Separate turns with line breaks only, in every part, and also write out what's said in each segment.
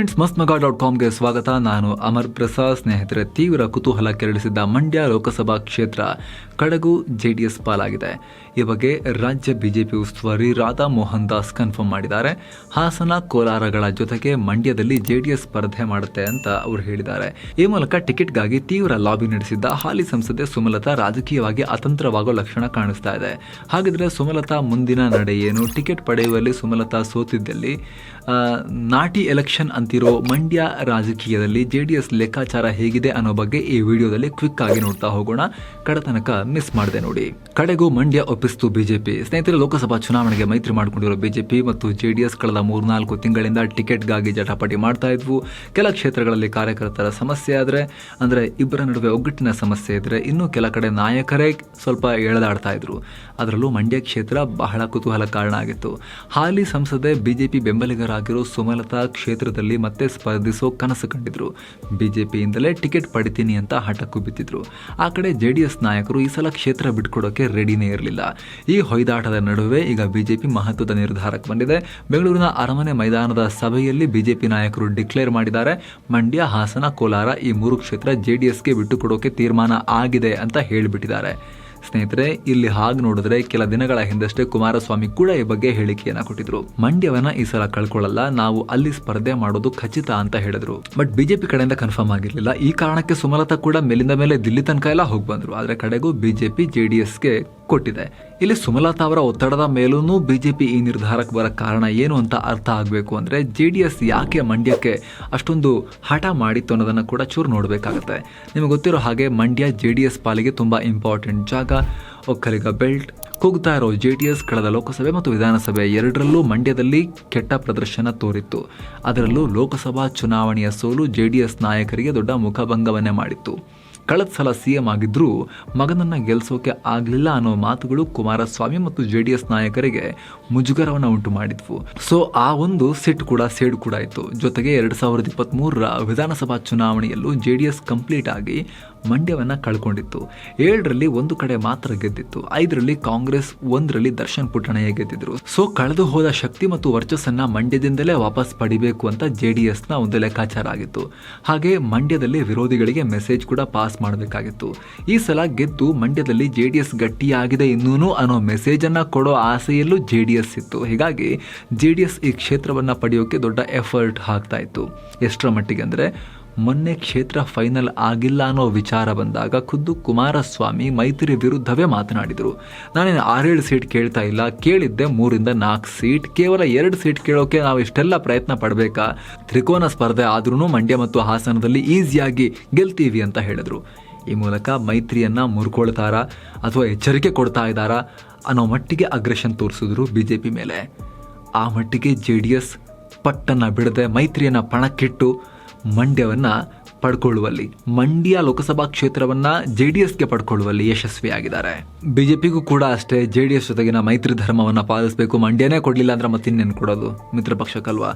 Friends ಮಸ್ತ್ ಮಗ dot ಕಾಮ್ಗೆ ಸ್ವಾಗತ. ನಾನು ಅಮರ್ ಪ್ರಸಾದ್, ಸ್ನೇಹಿತರೆ, ತೀವ್ರ ಕುತೂಹಲ ಕೆರಳಿಸಿದ್ದ ಮಂಡ್ಯ ಲೋಕಸಭಾ ಕ್ಷೇತ್ರ ಕಡಗು ಜೆಡಿಎಸ್ ಪಾಲಾಗಿದೆ. ಈ ಬಗ್ಗೆ ರಾಜ್ಯ ಬಿಜೆಪಿ ಉಸ್ತುವಾರಿ ರಾಧಾ ಮೋಹನ್ ದಾಸ್ ಕನ್ಫರ್ಮ್ ಮಾಡಿದ್ದಾರೆ. ಹಾಸನ ಕೋಲಾರಗಳ ಜೊತೆಗೆ ಮಂಡ್ಯದಲ್ಲಿ ಜೆಡಿಎಸ್ ಸ್ಪರ್ಧೆ ಮಾಡುತ್ತೆ ಅಂತ ಅವರು ಹೇಳಿದ್ದಾರೆ. ಈ ಮೂಲಕ ಟಿಕೆಟ್ಗಾಗಿ ತೀವ್ರ ಲಾಬಿ ನಡೆಸಿದ್ದ ಹಾಲಿ ಸಂಸದೆ ಸುಮಲತಾ ರಾಜಕೀಯವಾಗಿ ಅತಂತ್ರವಾಗೋ ಲಕ್ಷಣ ಕಾಣಿಸ್ತಾ ಇದೆ. ಹಾಗಿದ್ರೆ ಸುಮಲತಾ ಮುಂದಿನ ನಡೆ ಏನು? ಟಿಕೆಟ್ ಪಡೆಯುವಲ್ಲಿ ಸುಮಲತಾ ಸೋತಿದ್ದಲ್ಲಿ ನಾಟಿ ಎಲೆಕ್ಷನ್ ಅಂತಿರೋ ಮಂಡ್ಯ ರಾಜಕೀಯದಲ್ಲಿ ಜೆ ಡಿ ಎಸ್ ಲೆಕ್ಕಾಚಾರ ಹೇಗಿದೆ ಅನ್ನೋ ಬಗ್ಗೆ ಈ ವಿಡಿಯೋದಲ್ಲಿ ಕ್ವಿಕ್ ಆಗಿ ನೋಡ್ತಾ ಹೋಗೋಣ. ಕಡತನಕ ಮಿಸ್ ಮಾಡಿದೆ ನೋಡಿ. ಕಡೆಗೂ ಮಂಡ್ಯ ಒಪ್ಪಿಸ್ತು ಬಿಜೆಪಿ. ಸ್ನೇಹಿತರೆ, ಲೋಕಸಭಾ ಚುನಾವಣೆಗೆ ಮೈತ್ರಿ ಮಾಡಿಕೊಂಡಿರೋ ಬಿಜೆಪಿ ಮತ್ತು ಜೆಡಿಎಸ್ ಕಳೆದ ಮೂರ್ನಾಲ್ಕು ತಿಂಗಳಿಂದ ಟಿಕೆಟ್ಗಾಗಿ ಜಟಾಪಟಿ ಮಾಡ್ತಾ ಇದ್ವು. ಕೆಲ ಕ್ಷೇತ್ರಗಳಲ್ಲಿ ಕಾರ್ಯಕರ್ತರ ಸಮಸ್ಯೆ ಆದರೆ, ಅಂದರೆ ಇಬ್ಬರ ನಡುವೆ ಒಗ್ಗಟ್ಟಿನ ಸಮಸ್ಯೆ ಇದ್ರೆ ಇನ್ನು ಕೆಲ ಕಡೆ ನಾಯಕರೇ ಸ್ವಲ್ಪ ಎಳೆದಾಡ್ತಾ ಇದ್ರು. ಅದರಲ್ಲೂ ಮಂಡ್ಯ ಕ್ಷೇತ್ರ ಬಹಳ ಕುತೂಹಲ ಕಾರಣ ಆಗಿತ್ತು. ಹಾಲಿ ಸಂಸದೆ ಬಿಜೆಪಿ ಬೆಂಬಲಿಗರಾಗಿರೋ ಸುಮಲತಾ ಕ್ಷೇತ್ರದಲ್ಲಿ ಮತ್ತೆ ಸ್ಪರ್ಧಿಸೋ ಕನಸು ಕಂಡಿದ್ರು. ಬಿಜೆಪಿಯಿಂದಲೇ ಟಿಕೆಟ್ ಪಡಿತೀನಿ ಅಂತ ಹಠಕ್ಕೂ ಬಿದ್ದಿದ್ರು ಆ ಕಡೆ ಜೆ ಡಿ ಎಸ್ ನಾಯಕರು ಈ ಸಲ ಕ್ಷೇತ್ರ ಬಿಟ್ಕೊಡೋಕೆ ರೆಡಿನೇ ಇರಲಿಲ್ಲ. ಈ ಹೊಯ್ದಾಟದ ನಡುವೆ ಈಗ ಬಿಜೆಪಿ ಮಹತ್ವದ ನಿರ್ಧಾರಕ್ಕೆ ಬಂದಿದೆ. ಬೆಂಗಳೂರಿನ ಅರಮನೆ ಮೈದಾನದ ಸಭೆಯಲ್ಲಿ ಬಿಜೆಪಿ ನಾಯಕರು ಡಿಕ್ಲೇರ್ ಮಾಡಿದ್ದಾರೆ. ಮಂಡ್ಯ, ಹಾಸನ, ಕೋಲಾರ ಈ ಮೂರು ಕ್ಷೇತ್ರ ಜೆ ಡಿ ಎಸ್ಗೆ ಬಿಟ್ಟುಕೊಡೋಕೆ ತೀರ್ಮಾನ ಆಗಿದೆ ಅಂತ ಹೇಳಿಬಿಟ್ಟಿದ್ದಾರೆ. ಸ್ನೇಹಿತರೆ, ಇಲ್ಲಿ ಹಾಗೆ ನೋಡಿದ್ರೆ ಕೆಲ ದಿನಗಳ ಹಿಂದಷ್ಟೇ ಕುಮಾರಸ್ವಾಮಿ ಕೂಡ ಈ ಬಗ್ಗೆ ಹೇಳಿಕೆಯನ್ನ ಕೊಟ್ಟಿದ್ರು. ಮಂಡ್ಯವನ್ನ ಈ ಸಲ ಕಳ್ಕೊಳ್ಳಲ್ಲ, ನಾವು ಅಲ್ಲಿ ಸ್ಪರ್ಧೆ ಮಾಡೋದು ಖಚಿತ ಅಂತ ಹೇಳಿದ್ರು. ಬಟ್ ಬಿಜೆಪಿ ಕಡೆಯಿಂದ ಕನ್ಫರ್ಮ್ ಆಗಿರ್ಲಿಲ್ಲ. ಈ ಕಾರಣಕ್ಕೆ ಸುಮಲತಾ ಕೂಡ ಮೇಲಿಂದ ಮೇಲೆ ದಿಲ್ಲಿ ತನಕ ಎಲ್ಲ ಹೋಗಿ ಬಂದ್ರು ಆದ್ರೆ ಕಡೆಗೂ ಬಿಜೆಪಿ ಜೆಡಿಎಸ್ಗೆ ಕೊಟ್ಟಿದೆ ಇಲ್ಲಿ ಸುಮಲತಾ ಅವರ ಒತ್ತಡದ ಮೇಲೂ ಬಿಜೆಪಿ ಈ ನಿರ್ಧಾರಕ್ಕೆ ಬರೋ ಕಾರಣ ಏನು ಅಂತ ಅರ್ಥ ಆಗಬೇಕು ಅಂದರೆ ಜೆ ಡಿ ಎಸ್ ಯಾಕೆ ಮಂಡ್ಯಕ್ಕೆ ಅಷ್ಟೊಂದು ಹಠ ಮಾಡಿತ್ತು ಅನ್ನೋದನ್ನು ಕೂಡ ಚೂರು ನೋಡಬೇಕಾಗುತ್ತೆ. ನಿಮಗೆ ಗೊತ್ತಿರೋ ಹಾಗೆ ಮಂಡ್ಯ ಜೆ ಡಿ ಎಸ್ ಪಾಲಿಗೆ ತುಂಬ ಇಂಪಾರ್ಟೆಂಟ್ ಜಾಗ. ಒಕ್ಕಲಿಗ ಬೆಲ್ಟ್, ಕುಗ್ತಾ ಇರೋ ಜೆ ಡಿ ಎಸ್ ಕಳೆದ ಲೋಕಸಭೆ ಮತ್ತು ವಿಧಾನಸಭೆ ಎರಡರಲ್ಲೂ ಮಂಡ್ಯದಲ್ಲಿ ಕೆಟ್ಟ ಪ್ರದರ್ಶನ ತೋರಿತ್ತು. ಅದರಲ್ಲೂ ಲೋಕಸಭಾ ಚುನಾವಣೆಯ ಸೋಲು ಜೆ ಡಿ ಎಸ್ ನಾಯಕರಿಗೆ ದೊಡ್ಡ ಮುಖಭಂಗವನ್ನೇ ಮಾಡಿತ್ತು. ಕಳೆದ ಸಲ ಸಿ ಎಂ ಆಗಿದ್ರೂ ಮಗನನ್ನ ಗೆಲ್ಲಿಸೋಕೆ ಆಗಲಿಲ್ಲ ಅನ್ನೋ ಮಾತುಗಳು ಕುಮಾರಸ್ವಾಮಿ ಮತ್ತು ಜೆ ಡಿ ಎಸ್ ನಾಯಕರಿಗೆ ಮುಜುಗರವನ್ನು ಉಂಟು ಮಾಡಿದ್ವು. ಸೊ ಆ ಒಂದು ಸಿಟ್ ಕೂಡ ಸೇಡು ಕೂಡ ಇತ್ತು ಜೊತೆಗೆ ಎರಡು ಸಾವಿರದ ಇಪ್ಪತ್ತ್ ಮೂರರ ವಿಧಾನಸಭಾ ಚುನಾವಣೆಯಲ್ಲೂ ಜೆ ಡಿ ಎಸ್ ಕಂಪ್ಲೀಟ್ ಆಗಿ ಮಂಡ್ಯವನ್ನ ಕಳ್ಕೊಂಡಿತ್ತು. ಏಳರಲ್ಲಿ ಒಂದು ಕಡೆ ಮಾತ್ರ ಗೆದ್ದಿತ್ತು. ಐದರಲ್ಲಿ ಕಾಂಗ್ರೆಸ್, ಒಂದರಲ್ಲಿ ದರ್ಶನ್ ಪುಟ್ಟಣಯ್ಯ ಗೆದ್ದಿದ್ರು. ಸೊ ಕಳೆದು ಹೋದ ಶಕ್ತಿ ಮತ್ತು ವರ್ಚಸ್ಸನ್ನು ಮಂಡ್ಯದಿಂದಲೇ ವಾಪಸ್ ಪಡಿಬೇಕು ಅಂತ ಜೆ ಡಿ ಎಸ್ನ ಒಂದು ಲೆಕ್ಕಾಚಾರ ಆಗಿತ್ತು. ಹಾಗೆ ಮಂಡ್ಯದಲ್ಲಿ ವಿರೋಧಿಗಳಿಗೆ ಮೆಸೇಜ್ ಕೂಡ ಪಾಸ್ ಮಾಡಬೇಕಾಗಿತ್ತು. ಈ ಸಲ ಗೆದ್ದು ಮಂಡ್ಯದಲ್ಲಿ ಜೆ ಡಿ ಎಸ್ ಗಟ್ಟಿಯಾಗಿದೆ ಇನ್ನೂನು ಅನ್ನೋ ಮೆಸೇಜ್ ಅನ್ನ ಕೊಡೋ ಆಸೆಯಲ್ಲೂ ಜೆ ಡಿ ಇತ್ತು. ಹೀಗಾಗಿ ಜೆ ಡಿ ಎಸ್ ಈ ಕ್ಷೇತ್ರವನ್ನ ಪಡೆಯೋಕೆ ದೊಡ್ಡ ಎಫರ್ಟ್ ಹಾಕ್ತಾ ಇತ್ತು. ಎಷ್ಟರ ಮಟ್ಟಿಗೆ ಅಂದ್ರೆ ಮೊನ್ನೆ ಕ್ಷೇತ್ರ ಫೈನಲ್ ಆಗಿಲ್ಲ ಅನ್ನೋ ವಿಚಾರ ಬಂದಾಗ ಖುದ್ದು ಕುಮಾರಸ್ವಾಮಿ ಮೈತ್ರಿ ವಿರುದ್ಧವೇ ಮಾತನಾಡಿದರು. ನಾನೇನು ಆರೇಳು ಸೀಟ್ ಕೇಳ್ತಾ ಇಲ್ಲ, ಕೇಳಿದ್ದೆ ಮೂರಿಂದ ನಾಲ್ಕು ಸೀಟ್ ಕೇವಲ ಎರಡು ಸೀಟ್ ಕೇಳೋಕೆ ನಾವು ಇಷ್ಟೆಲ್ಲ ಪ್ರಯತ್ನ ಪಡಬೇಕಾ? ತ್ರಿಕೋನ ಸ್ಪರ್ಧೆ ಆದ್ರೂ ಮಂಡ್ಯ ಮತ್ತು ಹಾಸನದಲ್ಲಿ ಈಸಿಯಾಗಿ ಗೆಲ್ತೀವಿ ಅಂತ ಹೇಳಿದ್ರು. ಈ ಮೂಲಕ ಮೈತ್ರಿಯನ್ನ ಮುರ್ಕೊಳ್ತಾರಾ ಅಥವಾ ಎಚ್ಚರಿಕೆ ಕೊಡ್ತಾ ಇದ್ದಾರಾ ಅನ್ನೋ ಮಟ್ಟಿಗೆ ಅಗ್ರೆಷನ್ ತೋರಿಸಿದ್ರು ಬಿಜೆಪಿ ಮೇಲೆ. ಆ ಮಟ್ಟಿಗೆ ಜೆ ಡಿ ಎಸ್ ಪಟ್ಟನ್ನ ಬಿಡದೆ ಮೈತ್ರಿಯನ್ನ ಪಣಕ್ಕಿಟ್ಟು ಮಂಡ್ಯವನ್ನ ಪಡ್ಕೊಳ್ಳುವಲ್ಲಿ. ಮಂಡ್ಯ ಲೋಕಸಭಾ ಕ್ಷೇತ್ರವನ್ನ ಜೆ ಡಿ ಎಸ್ಗೆ ಪಡ್ಕೊಳ್ಳುವಲ್ಲಿ ಯಶಸ್ವಿಯಾಗಿದ್ದಾರೆ. ಬಿಜೆಪಿಗೂ ಕೂಡ ಅಷ್ಟೇ ಜೆ ಡಿ ಎಸ್ ಜೊತೆಗಿನ ಮೈತ್ರಿ ಧರ್ಮವನ್ನ ಪಾಲಿಸಬೇಕು, ಮಂಡ್ಯನೇ ಕೊಡಲಿಲ್ಲ ಅಂದ್ರೆ ಮತ್ತಿನ್ನೇನು ಕೊಡೋದು, ಮಿತ್ರ ಪಕ್ಷಕ್ಕಲ್ವಾ?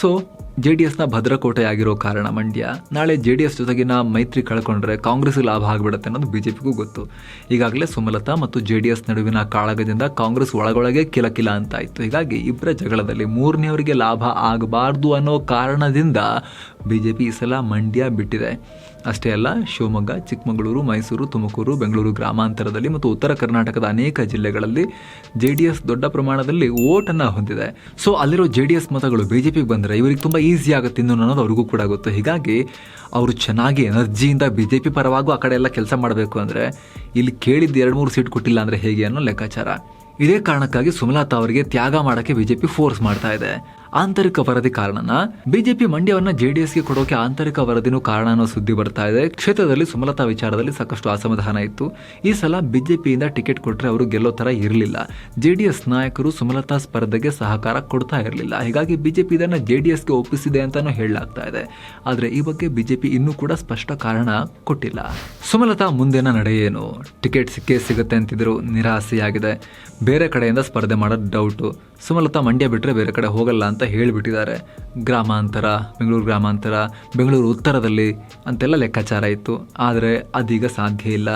ಸೊ ಜೆ ಡಿ ಎಸ್ನ ಭದ್ರಕೋಟೆ ಆಗಿರೋ ಕಾರಣ ಮಂಡ್ಯ, ನಾಳೆ ಜೆ ಡಿ ಎಸ್ ಜೊತೆಗಿನ ಮೈತ್ರಿ ಕಳ್ಕೊಂಡ್ರೆ ಕಾಂಗ್ರೆಸ್ ಲಾಭ ಆಗಿಬಿಡುತ್ತೆ ಅನ್ನೋದು ಬಿಜೆಪಿಗೂ ಗೊತ್ತು. ಈಗಾಗಲೇ ಸುಮಲತಾ ಮತ್ತು ಜೆ ಡಿ ಎಸ್ ನಡುವಿನ ಕಾಳಗದಿಂದ ಕಾಂಗ್ರೆಸ್ ಒಳಗೊಳಗೆ ಕಿಲಕಿಲ ಅಂತ ಇತ್ತು ಹೀಗಾಗಿ ಇಬ್ಬರ ಜಗಳದಲ್ಲಿ ಮೂರನೆಯವರಿಗೆ ಲಾಭ ಆಗಬಾರ್ದು ಅನ್ನೋ ಕಾರಣದಿಂದ ಬಿಜೆಪಿ ಈ ಸಲ ಮಂಡ್ಯ ಬಿಟ್ಟಿದೆ. ಅಷ್ಟೇ ಅಲ್ಲ, ಶಿವಮೊಗ್ಗ, ಚಿಕ್ಕಮಗಳೂರು, ಮೈಸೂರು, ತುಮಕೂರು, ಬೆಂಗಳೂರು ಗ್ರಾಮಾಂತರದಲ್ಲಿ ಮತ್ತು ಉತ್ತರ ಕರ್ನಾಟಕದ ಅನೇಕ ಜಿಲ್ಲೆಗಳಲ್ಲಿ ಜೆ ಡಿ ಎಸ್ ದೊಡ್ಡ ಪ್ರಮಾಣದಲ್ಲಿ ಓಟನ್ನು ಹೊಂದಿದೆ. ಸೊ ಅಲ್ಲಿರೋ ಜೆ ಡಿ ಎಸ್ ಮತಗಳು ಬಿ ಜೆ ಪಿಗೆ ಬಂದರೆ ಇವರಿಗೆ ತುಂಬ ಈಸಿ ಆಗುತ್ತೆ ಇನ್ನು ಅನ್ನೋದು ಅವ್ರಿಗೂ ಕೂಡ ಗೊತ್ತು. ಹೀಗಾಗಿ ಅವರು ಚೆನ್ನಾಗಿ ಎನರ್ಜಿಯಿಂದ ಬಿ ಜೆ ಪಿ ಪರವಾಗೂ ಆ ಕಡೆ ಎಲ್ಲ ಕೆಲಸ ಮಾಡಬೇಕು ಅಂದರೆ ಇಲ್ಲಿ ಕೇಳಿದ್ದು ಎರಡು ಮೂರು ಸೀಟ್ ಕೊಟ್ಟಿಲ್ಲ ಅಂದರೆ ಹೇಗೆ ಅನ್ನೋ ಲೆಕ್ಕಾಚಾರ. ಇದೇ ಕಾರಣಕ್ಕಾಗಿ ಸುಮಲತಾ ಅವರಿಗೆ ತ್ಯಾಗ ಮಾಡೋಕ್ಕೆ ಬಿಜೆಪಿ ಫೋರ್ಸ್ ಮಾಡ್ತಾ ಇದೆ. ಆಂತರಿಕ ವರದಿ ಕಾರಣನ? ಬಿಜೆಪಿ ಮಂಡ್ಯವನ್ನ ಜೆಡಿಎಸ್ಗೆ ಕೊಡೋಕೆ ಆಂತರಿಕ ವರದಿನೂ ಕಾರಣ ಅನ್ನೋ ಸುದ್ದಿ ಬರ್ತಾ ಇದೆ. ಕ್ಷೇತ್ರದಲ್ಲಿ ಸುಮಲತಾ ವಿಚಾರದಲ್ಲಿ ಸಾಕಷ್ಟು ಅಸಮಾಧಾನ ಇತ್ತು. ಈ ಸಲ ಬಿಜೆಪಿಯಿಂದ ಟಿಕೆಟ್ ಕೊಟ್ಟರೆ ಅವರು ಗೆಲ್ಲೋ ತರ ಇರಲಿಲ್ಲ. ಜೆಡಿಎಸ್ ನಾಯಕರು ಸುಮಲತಾ ಸ್ಪರ್ಧೆಗೆ ಸಹಕಾರ ಕೊಡ್ತಾ ಇರಲಿಲ್ಲ. ಹೀಗಾಗಿ ಬಿಜೆಪಿ ಇದನ್ನ ಜೆಡಿಎಸ್ಗೆ ಒಪ್ಪಿಸಿದೆ ಅಂತಾನೂ ಹೇಳಲಾಗ್ತಾ ಇದೆ. ಆದ್ರೆ ಈ ಬಗ್ಗೆ ಬಿಜೆಪಿ ಇನ್ನೂ ಕೂಡ ಸ್ಪಷ್ಟ ಕಾರಣ ಕೊಟ್ಟಿಲ್ಲ. ಸುಮಲತಾ ಮುಂದಿನ ನಡೆ ಟಿಕೆಟ್ ಸಿಕ್ಕೇ ಸಿಗುತ್ತೆ ಅಂತಿದ್ರು ನಿರಾಸೆಯಾಗಿದೆ. ಬೇರೆ ಕಡೆಯಿಂದ ಸ್ಪರ್ಧೆ ಮಾಡೋದು ಡೌಟು ಸುಮಲತಾ ಮಂಡ್ಯ ಬಿಟ್ಟರೆ ಬೇರೆ ಕಡೆ ಹೋಗಲ್ಲ ಅಂತ ಹೇಳಿಬಿಟ್ಟಿದ್ದಾರೆ. ಗ್ರಾಮಾಂತರ, ಬೆಂಗಳೂರು ಗ್ರಾಮಾಂತರ, ಬೆಂಗಳೂರು ಉತ್ತರದಲ್ಲಿ ಅಂತೆಲ್ಲ ಲೆಕ್ಕಾಚಾರ ಇತ್ತು. ಆದರೆ ಅದೀಗ ಸಾಧ್ಯ ಇಲ್ಲ.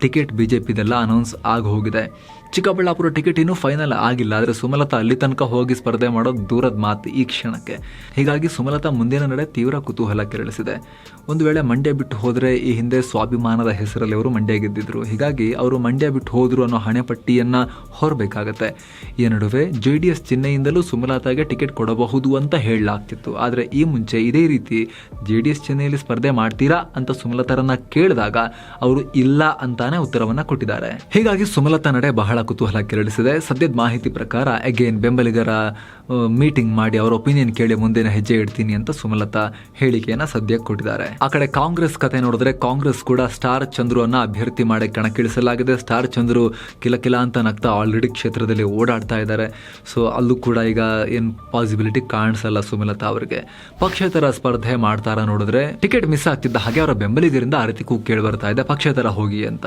ಟಿಕೆಟ್ ಬಿ ಜೆ ಪಿದೆಲ್ಲ ಅನೌನ್ಸ್ ಆಗಿ ಹೋಗಿದೆ ಚಿಕ್ಕಬಳ್ಳಾಪುರ ಟಿಕೆಟ್ ಇನ್ನೂ ಫೈನಲ್ ಆಗಿಲ್ಲ. ಆದರೆ ಸುಮಲತಾ ಅಲ್ಲಿ ತನಕ ಹೋಗಿ ಸ್ಪರ್ಧೆ ಮಾಡೋದು ದೂರದ ಮಾತು ಈ ಕ್ಷಣಕ್ಕೆ. ಹೀಗಾಗಿ ಸುಮಲತಾ ಮುಂದಿನ ನಡೆ ತೀವ್ರ ಕುತೂಹಲ ಕೆರಳಿಸಿದೆ. ಒಂದು ವೇಳೆ ಮಂಡ್ಯ ಬಿಟ್ಟು ಹೋದರೆ ಈ ಹಿಂದೆ ಸ್ವಾಭಿಮಾನದ ಹೆಸರಲ್ಲಿ ಅವರು ಮಂಡ್ಯ ಗೆದ್ದಿದ್ರು. ಹೀಗಾಗಿ ಅವರು ಮಂಡ್ಯ ಬಿಟ್ಟು ಹೋದ್ರು ಅನ್ನೋ ಹಣೆಪಟ್ಟಿಯನ್ನು ಹೊರಬೇಕಾಗತ್ತೆ. ಈ ನಡುವೆ ಜೆ ಡಿ ಎಸ್ ಚಿಹ್ನೆಯಿಂದಲೂ ಸುಮಲತಾಗೆ ಟಿಕೆಟ್ ಕೊಡಬಹುದು ಅಂತ ಹೇಳಲಾಗ್ತಿತ್ತು. ಆದರೆ ಈ ಮುಂಚೆ ಇದೇ ರೀತಿ ಜೆ ಡಿ ಎಸ್ ಚಿಹ್ನೆಯಲ್ಲಿ ಸ್ಪರ್ಧೆ ಮಾಡ್ತೀರಾ ಅಂತ ಸುಮಲತಾರನ್ನ ಕೇಳಿದಾಗ, ಅವರು ಇಲ್ಲ ಅಂತಾನೆ ಉತ್ತರವನ್ನ ಕೊಟ್ಟಿದ್ದಾರೆ. ಹೀಗಾಗಿ ಸುಮಲತಾ ನಡೆ ಬಹಳ ಕುತೂಹಲ ಕೆರಳಿಸಿದೆ. ಸದ್ಯದ ಮಾಹಿತಿ ಪ್ರಕಾರ ಅಗೇನ್ ಬೆಂಬಲಿಗರ ಮೀಟಿಂಗ್ ಮಾಡಿ ಅವರ ಒಪಿನಿಯನ್ ಕೇಳಿ ಮುಂದಿನ ಹೆಜ್ಜೆ ಇಡ್ತೀನಿ ಅಂತ ಸುಮಲತಾ ಹೇಳಿಕೆಯನ್ನ ಸದ್ಯಕ್ಕೆ ಕೊಟ್ಟಿದ್ದಾರೆ. ಆ ಕಡೆ ಕಾಂಗ್ರೆಸ್ ಕತೆ ನೋಡಿದ್ರೆ ಕಾಂಗ್ರೆಸ್ ಕೂಡ ಸ್ಟಾರ್ ಚಂದ್ರು ಅನ್ನ ಅಭ್ಯರ್ಥಿ ಮಾಡಿ ಕಣಕ್ಕಿಳಿಸಲಾಗಿದೆ. ಸ್ಟಾರ್ ಚಂದ್ರು ಕಿಲಕಿಲ ಅಂತ ನಗ್ತಾ ಆಲ್ರೆಡಿ ಕ್ಷೇತ್ರದಲ್ಲಿ ಓಡಾಡ್ತಾ ಇದ್ದಾರೆ. ಸೊ ಅಲ್ಲೂ ಕೂಡ ಈಗ ಏನು ಪಾಸಿಬಿಲಿಟಿ ಕಾಣಿಸಲ್ಲ ಸುಮಲತಾ ಅವರಿಗೆ. ಪಕ್ಷೇತರ ಸ್ಪರ್ಧೆ ಮಾಡ್ತಾರ ನೋಡಿದ್ರೆ ಟಿಕೆಟ್ ಮಿಸ್ ಆಗ್ತಿದ್ದ ಹಾಗೆ ಅವರ ಬೆಂಬಲಿಗರಿಂದ ಆ ರೀತಿ ಕೂಗ್ ಕೇಳಿ ಬರ್ತಾ ಇದೆ. ಪಕ್ಷೇತರ ಹೋಗಿ ಅಂತ.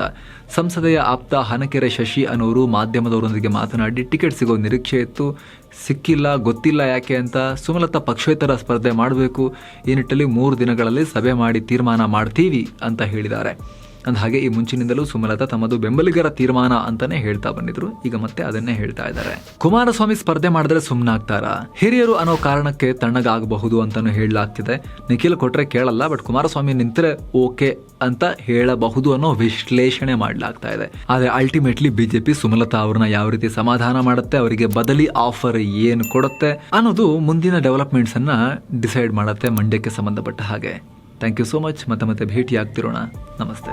ಸಂಸದೆಯ ಆಪ್ತ ಹನಕೆರೆ ಶಶಿ ಅನ್ನೋರು ಮಾಧ್ಯಮದವರೊಂದಿಗೆ ಮಾತನಾಡಿ ಟಿಕೆಟ್ ಸಿಗೋ ನಿರೀಕ್ಷೆ ಇತ್ತು. ಸಿಕ್ಕಿಲ್ಲ, ಗೊತ್ತಿಲ್ಲ ಯಾಕೆ ಅಂತ ಸುಮಲತಾ ಪಕ್ಷೇತರ ಸ್ಪರ್ಧೆ ಮಾಡಬೇಕು. ಈ ನಿಟ್ಟಲ್ಲಿ ಮೂರು ದಿನಗಳಲ್ಲಿ ಸಭೆ ಮಾಡಿ ತೀರ್ಮಾನ ಮಾಡ್ತೀವಿ ಅಂತ ಹೇಳಿದ್ದಾರೆ. ಹಾಗೆ ಈ ಮುಂಚಿನಿಂದಲೂ ಸುಮಲತಾ ತಮ್ಮದು ಬೆಂಬಲಿಗರ ತೀರ್ಮಾನ ಅಂತಾನೆ ಹೇಳ್ತಾ ಬಂದಿದ್ರು. ಈಗ ಮತ್ತೆ ಅದನ್ನೇ ಹೇಳ್ತಾ ಇದ್ದಾರೆ. ಕುಮಾರಸ್ವಾಮಿ ಸ್ಪರ್ಧೆ ಮಾಡಿದ್ರೆ ಸುಮ್ಮನಾಗ್ತಾರ ಹಿರಿಯರು ಅನ್ನೋ ಕಾರಣಕ್ಕೆ ತಣ್ಣಗಾಗಬಹುದು ಅಂತಾನು ಹೇಳಲಾಗ್ತಿದೆ. ನಿಖಿಲ್ ಕೊಟ್ರೆ ಕೇಳಲ್ಲ, ಬಟ್ ಕುಮಾರಸ್ವಾಮಿ ನಿಂತರೆ ಓಕೆ ಅಂತ ಹೇಳಬಹುದು ಅನ್ನೋ ವಿಶ್ಲೇಷಣೆ ಮಾಡಲಾಗ್ತಾ ಇದೆ. ಆದರೆ ಅಲ್ಟಿಮೇಟ್ಲಿ ಬಿಜೆಪಿ ಸುಮಲತಾ ಅವ್ರನ್ನ ಯಾವ ರೀತಿ ಸಮಾಧಾನ ಮಾಡುತ್ತೆ, ಅವರಿಗೆ ಬದಲಿ ಆಫರ್ ಏನು ಕೊಡುತ್ತೆ ಅನ್ನೋದು ಮುಂದಿನ ಡೆವಲಪ್ಮೆಂಟ್ಸ್ ಅನ್ನ ಡಿಸೈಡ್ ಮಾಡುತ್ತೆ ಮಂಡ್ಯಕ್ಕೆ ಸಂಬಂಧಪಟ್ಟ ಹಾಗೆ. ಥ್ಯಾಂಕ್ ಯು ಸೋ ಮಚ್ ಮತ್ತೆ ಮತ್ತೆ ಭೇಟಿ ಆಗ್ತಿರೋಣ ನಮಸ್ತೆ.